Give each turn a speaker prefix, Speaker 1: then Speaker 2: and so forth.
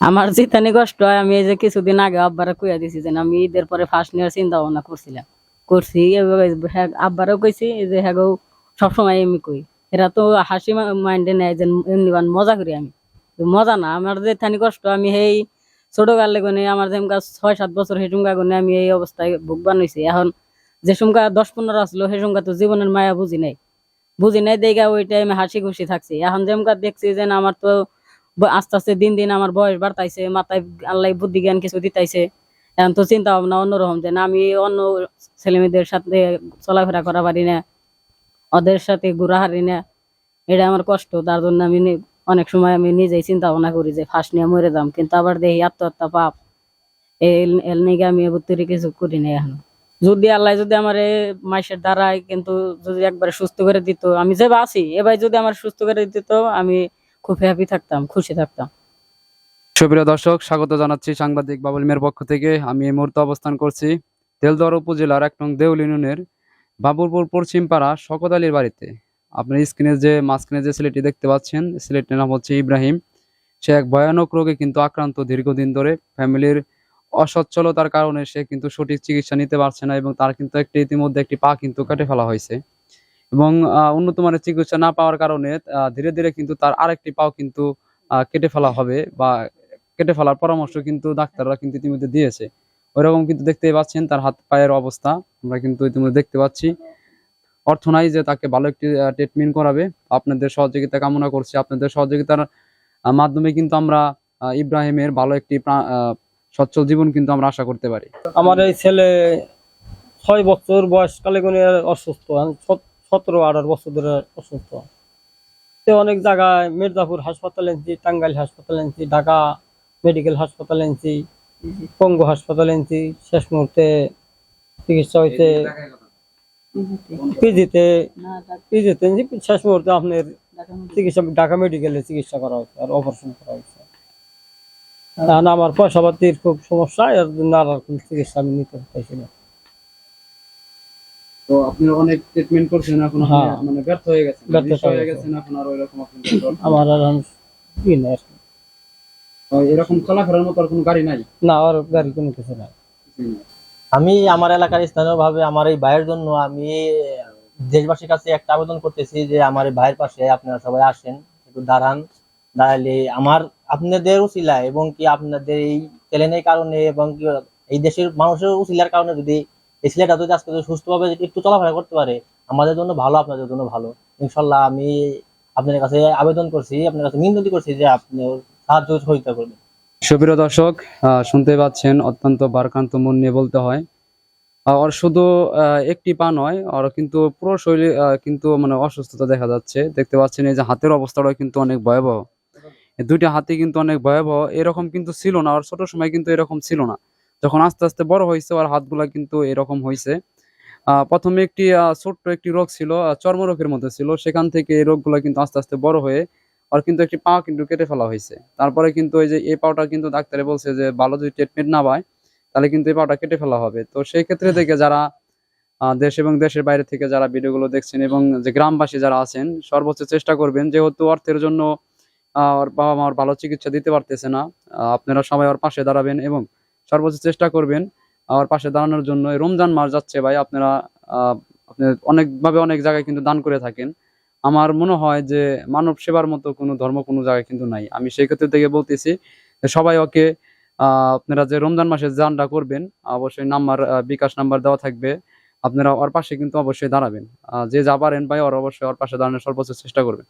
Speaker 1: আমার জিতানি কষ্ট হয়, আমি এই যে কিছুদিন আগে আব্বারা কইয়া দিছি যে আমি ঈদের পরে ফার্স্ট নেওয়ার চিন্তা ভাবনা করছিলাম। করছি হ্যাঁ আব্বারও কইছি যে হ্যাঁ সবসময় এমনি কই। এরা তো হাসি মাইন্ডে নেয় যে এমনি মজা করি আমি। মজা না, আমার যে থানি কষ্ট, আমি সেই ছোট কালে গনে আমার যেমকা ছয় সাত বছর সেসুমকা গনে আমি এই অবস্থায় ভোগ বানাইছি। এখন যে সুমকা দশ পনেরো আসলো সে সুমকা তো জীবনের মায়া বুঝি নাই। বুঝি নাই, দেখা ওই টাইমে হাসি খুশি থাকছি। এখন যেমকা দেখছি যে আমার তো আস্তে আস্তে দিন দিন আমার বয়স বাড়তাইছে, মাথায় আল্লাহ বুদ্ধি জ্ঞান কিছু দিতাইছে। এখন তো চিন্তা ভাবনা অন্যরকম যে, না, আমি অন্য ছেলেমেয়েদের সাথে চলাফেরা করা পারি না, ওদের সাথে ঘোরা হারি না। এটা আমার কষ্ট, তার জন্য আমি অনেক সময় আমি নিজেই চিন্তা ভাবনা করি যে ফার্স্ট নিয়ে মরে যাম, কিন্তু আবার দেখি আত্মহত্যা পাপ। এল নিগে আমি এবার কিছু করি না এখন। যদি আল্লাহ যদি আমার মাসের দ্বারাই কিন্তু যদি একবারে সুস্থ করে দিত, আমি যে আছি, এবার যদি আমার সুস্থ করে দিত, আমি খুব হ্যাপি থাকতাম, খুশি থাকতাম।
Speaker 2: সুপ্রিয় দর্শক, স্বাগত জানাচ্ছি সাংবাদিক বাবুল মিয়ার পক্ষ থেকে। আমি এই মুহূর্তে অবস্থান করছি তেলদর উপজেলার এক নং দেউল ইউনিয়নের বাবুরপুর পশ্চিমপাড়া শকত আলীর বাড়িতে। আপনার স্ক্রিনে যে, মাঝখানে যে ছেলেটি দেখতে পাচ্ছেন, ছেলেটির নাম হচ্ছে ইব্রাহিম। সে এক ভয়ানক রোগে কিন্তু আক্রান্ত দীর্ঘদিন ধরে। ফ্যামিলির অসচ্ছলতার কারণে সে কিন্তু সঠিক চিকিৎসা নিতে পারছে না এবং তার কিন্তু একটি ইতিমধ্যে একটি পা কিন্তু কেটে ফেলা হয়েছে। এবং উন্নত মানের চিকিৎসা না পাওয়ার কারণে ধীরে ধীরে কিন্তু তার আরেকটি পাও কিন্তু কেটে ফেলা হবে বা কেটে ফেলার পরামর্শ কিন্তু ডাক্তাররা কিন্তু ইতিমধ্যে দিয়েছে। ওইরকম কিন্তু দেখতেই পাচ্ছেন তার হাত পায়ের অবস্থা। আমরা কিন্তু ইতিমধ্যে দেখতে পাচ্ছি। অর্থ নাই যে তাকে ভালো একটি ট্রিটমেন্ট করাবে, আপনাদের সহযোগিতা কামনা করছি। আপনাদের সহযোগিতার মাধ্যমে কিন্তু আমরা ইব্রাহিমের ভালো একটি সচ্ছল জীবন কিন্তু আমরা আশা করতে পারি।
Speaker 3: আমার এই ছেলে ছয় বছর বয়সকালে কোনে অসুস্থ। সতেরো আঠারো বছর ধরে অসুস্থ। সে অনেক জায়গায় মির্জাপুর হাসপাতাল এনেছি টাঙ্গাইল হাসপাতাল এনেছি ঢাকা মেডিকেল হাসপাতাল এনেছি পঙ্গু হাসপাতাল এনেছি শেষ মুহূর্তে চিকিৎসা হয়েছে পিজিতে পিজিতে শেষ মুহূর্তে আপনার চিকিৎসা, ঢাকা মেডিকেলে চিকিৎসা করা হয়েছে আর অপারেশন করা হয়েছে। আমার পয়সা পাতির খুব সমস্যা, এর জন্য আর চিকিৎসা আমি নিতে পারছি না।
Speaker 2: তো আপনি অনেক ট্রিটমেন্ট করছেন এখন
Speaker 3: হ্যাঁ।
Speaker 2: মানে ব্যর্থ হয়ে গেছেন
Speaker 3: ব্যর্থ হয়ে গেছেন,
Speaker 2: এখন আর ওইরকম আপনি
Speaker 3: আমার আর নাই
Speaker 2: এরকম চলাফেরার মতো আর কোনো গাড়ি নাই?
Speaker 3: না আর গাড়ি কোনো কিছু নাই।
Speaker 4: আমি আমার এলাকার স্থানীয়ভাবে আমার এই ভাইয়ের জন্য আমি দেশবাসীর কাছে একটা আবেদন করতেছি যে আমার এই ভাইয়ের পাশে আপনারা সবাই আসেন একটু দাঁড়ান। দাঁড়ালে আমার আপনাদের উচিলায় এবং কি আপনাদের এই চ্যালেঞ্জের কারণে এবং কি এই দেশের মানুষের উচিলার কারণে যদি এই ছেলেটা যদি আজকে সুস্থভাবে একটু চলাফেরা করতে পারে আমাদের জন্য ভালো আপনাদের জন্য ভালো। ইনশাল্লাহ আমি আপনাদের কাছে আবেদন করছি আপনার কাছে মিনতি করছি যে আপনি সাহায্য সহযোগিতা করবেন।
Speaker 2: সুপ্রিয় দর্শক শুনতে পাচ্ছেন অত্যন্ত বারকান্ত মন নিয়ে বলতে হয়। আহ, ওর শুধু একটি পা নয় ওর কিন্তু পুরো শরীরে কিন্তু মানে অসুস্থতা দেখা যাচ্ছে। দেখতে পাচ্ছেন এই যে হাতের অবস্থাটাও কিন্তু অনেক ভয়াবহ। দুইটা হাতে কিন্তু অনেক ভয়াবহ এরকম কিন্তু ছিল না আর ছোট সময় কিন্তু এরকম ছিল না। যখন আস্তে আস্তে বড় হয়েছে, ওর হাতগুলা কিন্তু এরকম হয়েছে। প্রথমে একটি ছোট্ট একটি রোগ ছিল চর্মরোগের মধ্যে ছিল। সেখান থেকে এই রোগগুলো কিন্তু আস্তে আস্তে বড় হয়ে আর কিন্তু একটি পা কিন্তু কেটে ফেলা হয়েছে। তারপরে কিন্তু ওই যে, এই পাওটা কিন্তু ডাক্তারে বলছে যে, ভালো যদি ট্রিটমেন্ট না পায়, তাহলে কিন্তু এই পাওটা কেটে ফেলা হবে। তো সেই ক্ষেত্রে থেকে যারা দেশ এবং দেশের বাইরে থেকে যারা ভিডিওগুলো দেখছেন এবং যে গ্রামবাসী যারা আছেন, সর্বোচ্চ চেষ্টা করবেন যেহেতু অর্থের জন্য ওর বাবা মা ওর ভালো চিকিৎসা দিতে পারতেছে না। আপনারা সবাই ওর পাশে দাঁড়াবেন এবং সর্বোচ্চ চেষ্টা করবেন ওর পাশে দাঁড়ানোর জন্য। রমজান মাস যাচ্ছে ভাই, আপনারা আপনি অনেকভাবে অনেক জায়গায় কিন্তু দান করে থাকেন। আমার মনে হয় যে মানব সেবার মতো কোনো ধর্ম কোনো জায়গায় কিন্তু নাই। আমি সেই ক্ষেত্রে থেকে বলতেছি সবাই ওকে আপনারা যে রমজান মাসে দানটা করবেন, অবশ্যই নাম্বার বিকাশ নাম্বার দেওয়া থাকবে। আপনারা ওর পাশে কিন্তু অবশ্যই দাঁড়াবেন। যে যা পারেন ভাই, ওর অবশ্যই ওর পাশে দাঁড়ানোর সর্বোচ্চ চেষ্টা করবেন।